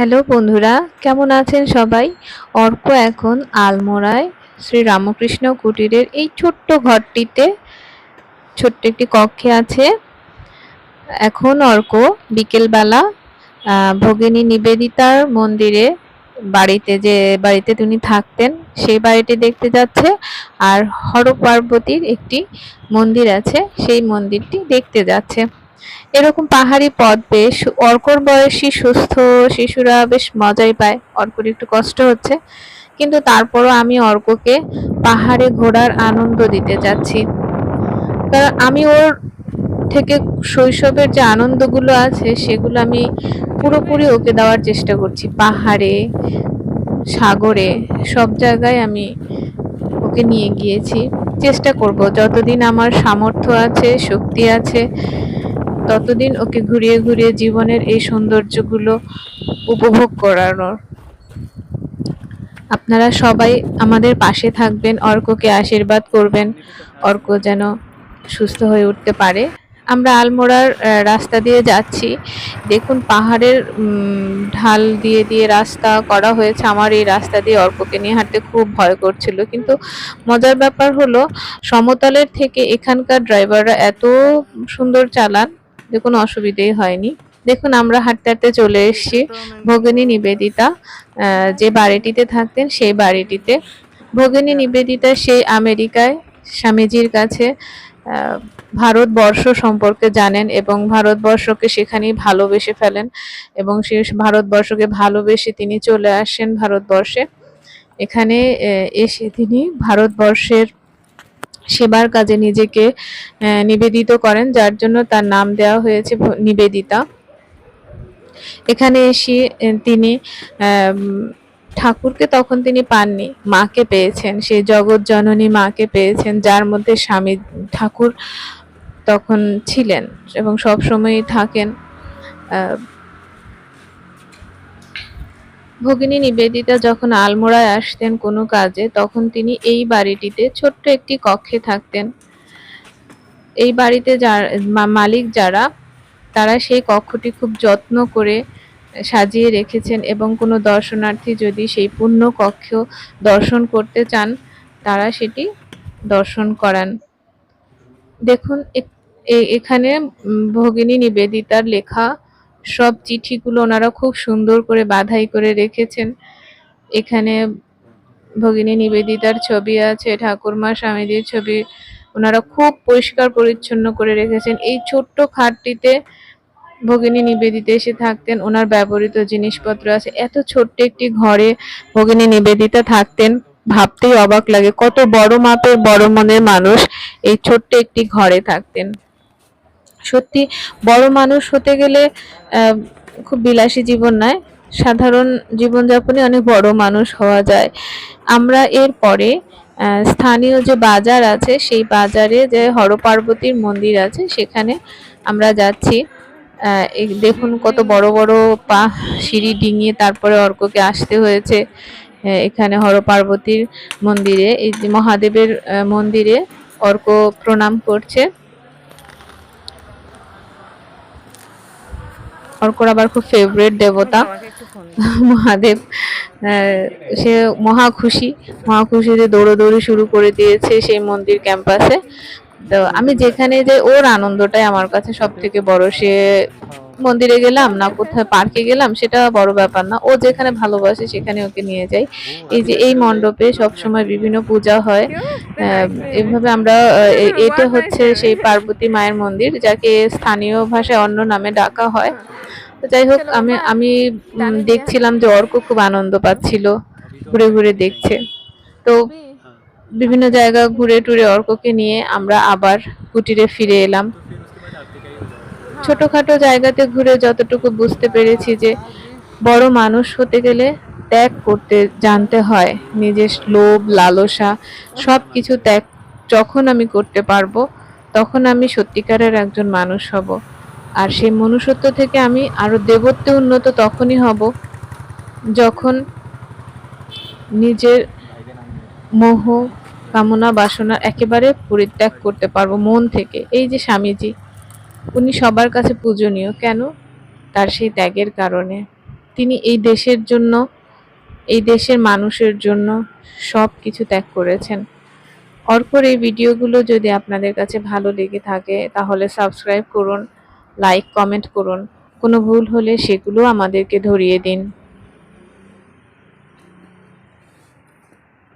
Hello বন্ধুরা, কেমন আছেন সবাই? অর্ক এখন আলমোড়ায় শ্রী রামকৃষ্ণ কুটিরের এই ছোট্ট ঘরটিতে, ছোট্ট একটি কক্ষে আছে। এখন অর্ক বিকেলবেলা ভগিনী নিবেদিতার মন্দিরে বাড়িতে যে, বাড়িতে তিনি থাকতেন, সেই বাড়িটি দেখতে যাচ্ছে। আর হর পার্বতীর একটি মন্দির আছে, সেই মন্দিরটি দেখতে যাচ্ছে। এরকম পাহাড়ি পথ বেশ, অর্কর বয়সী, সুস্থ শিশুরা বেশ মজাই পায়। অর্কর একটু কষ্ট হচ্ছে, কিন্তু তারপরও আমি অর্ককে পাহাড়ে ঘোরার আনন্দ দিতে যাচ্ছি। কারণ আমি ওর থেকে শৈশবের যে আনন্দগুলো আছে, সেগুলো আমি পুরোপুরি ওকে দেওয়ার চেষ্টা করছি। পাহাড়ে, সাগরে, সব জায়গায় আমি ওকে নিয়ে গিয়েছি। চেষ্টা করব, যতদিন আমার সামর্থ্য আছে, শক্তি আছে ততদিন ওকে ঘুরিয়ে ঘুরিয়ে জীবনের এই সৌন্দর্যগুলো উপভোগ করানোর। আপনারা সবাই আমাদের পাশে থাকবেন, অর্ককে আশীর্বাদ করবেন, অর্ক যেন সুস্থ হয়ে উঠতে পারে। আমরা আলমোড়ার রাস্তা দিয়ে যাচ্ছি। দেখুন পাহাড়ের ঢাল দিয়ে দিয়ে রাস্তা করা হয়েছে। আমার এই রাস্তা দিয়ে অর্ককে নিয়ে হাঁটতে খুব ভয় করছিল। কিন্তু মজার ব্যাপার হলো, সমতলের থেকে এখানকার ড্রাইভাররা এত সুন্দর চালান যে কোনো অসুবিধেই হয়নি। দেখুন, আমরা হাঁটতে হাঁটতে চলে এসেছি ভগিনী নিবেদিতা। যে বাড়িটিতে থাকতেন সেই বাড়িটিতে। ভগিনী নিবেদিতা সেই আমেরিকায় স্বামীজির কাছে ভারতবর্ষ সম্পর্কে জানেন এবং ভারতবর্ষকে সেখানেই ভালোবেসে ফেলেন এবং সে ভারতবর্ষকে ভালোবেসে তিনি চলে আসেন ভারতবর্ষে। এখানে এসে তিনি ভারতবর্ষের সেবার কাজে নিজেকে নিবেদিত করেন, যার জন্য তার নাম দেওয়া হয়েছে নিবেদিতা। এখানে এসে তিনি ঠাকুরকে তখন তিনি পাননি, মাকে পেয়েছেন। সেই জগৎ জননী মাকে পেয়েছেন, যার মধ্যে স্বামী ঠাকুর তখন ছিলেন এবং সব সময়ই থাকেন ভগিনী নিবেদিতা যখন আলমোড়ায় আসতেন কোনো কাজে, তখন তিনি এই বাড়িটিতে ছোট্ট একটি কক্ষে থাকতেন। এই বাড়িতে মা- মালিক যারা, তারা সেই কক্ষটি খুব যত্ন করে সাজিয়ে রেখেছেন এবং কোনো দর্শনার্থী যদি সেই পূর্ণ কক্ষ দর্শন করতে চান, তারা সেটি দর্শন করান। দেখুন এখানে ভগিনী নিবেদিতার লেখা সব চিঠিগুলো ওনারা খুব সুন্দর করে বাধাই করে রেখেছেন। এখানে ভগিনী নিবেদিতার ছবি আছে, ঠাকুরমা স্বামীজির ছবি, ওনারা খুব পরিষ্কার পরিচ্ছন্ন করে রেখেছেন। এই ছোট্ট খাটটিতে ভগিনী নিবেদিতা এসে থাকতেন, ওনার ব্যবহৃত জিনিসপত্র আছে। এত ছোট্ট একটি ঘরে ভগিনী নিবেদিতা থাকতেন, ভাবতেই অবাক লাগে, কত বড় মাপের, বড় মনের মানুষ এই ছোট্ট একটি ঘরে থাকতেন। সত্যি বড় মানুষ হতে গেলে খুব বিলাসী জীবন নয়। সাধারণ জীবনযাপনে অনেক বড় মানুষ হওয়া যায়। আমরা এর পরে স্থানীয় যে বাজার আছে, সেই বাজারে যে হরপার্বতীর মন্দির আছে, সেখানে আমরা যাচ্ছি। দেখুন কত বড় বড় পা, সিঁড়ি ডিঙিয়ে তারপরে অর্ককে আসতে হয়েছে এখানে হরপার্বতীর মন্দিরে। এই মহাদেবের মন্দিরে অর্ক প্রণাম করছে। অর্কর আবার খুব ফেভারিট দেবতা। মহাদেব সে মহা খুশি। মহা খুশিতে দৌড়াদৌড়ি শুরু করে দিয়েছে সেই মন্দির ক্যাম্পাসে তো আমি যেখানে যে ওর আনন্দটাই আমার কাছে সব থেকে বড়। সে মন্দিরে গেলাম না কোথায় পার্কে গেলাম সেটা বড় ব্যাপার না। ও যেখানে ভালোবাসে সেখানে ওকে নিয়ে যাই। এই যে এই মণ্ডপে সব সময় বিভিন্ন পূজা হয়। এভাবে আমরা এটা হচ্ছে সেই পার্বতী মায়ের মন্দির যাকে স্থানীয় ভাষায় অন্য নামে ডাকা হয়। তো যাই হোক আমি আমি দেখছিলাম যে অর্ক খুব আনন্দ পাচ্ছিল ঘুরে ঘুরে দেখছে। তো বিভিন্ন জায়গা ঘুরে টুরে অর্ককে নিয়ে আমরা আবার কুটিরে ফিরে এলাম। ছোটখাটো জায়গাতে ঘুরে যতটুকু বুঝতে পেরেছি যে বড় মানুষ হতে গেলে ত্যাগ করতে জানতে হয়। নিজের লোভ লালসা সব কিছু ত্যাগ যখন আমি করতে পারব তখন আমি সত্যিকারের একজন মানুষ হব। আর সেই মনুষ্যত্ব থেকে আমি আরও দেবত্বে উন্নত তখনই হব যখন নিজের মোহ, কামনা, বাসনা একেবারে পরিত্যাগ করতে পারব মন থেকে। এই যে স্বামীজি, উনি সবার কাছে পূজনীয়। কেন? তার সেই ত্যাগের কারণে। তিনি এই দেশের জন্য, এই দেশের মানুষের জন্য সব কিছু ত্যাগ করেছেন। অর্পর এই ভিডিওগুলো যদি আপনাদের কাছে ভালো লেগে থাকে, তাহলে সাবস্ক্রাইব করুন। লাইক কমেন্ট করুন। কোনো ভুল হলে সেগুলো আমাদেরকে ধরিয়ে দিন।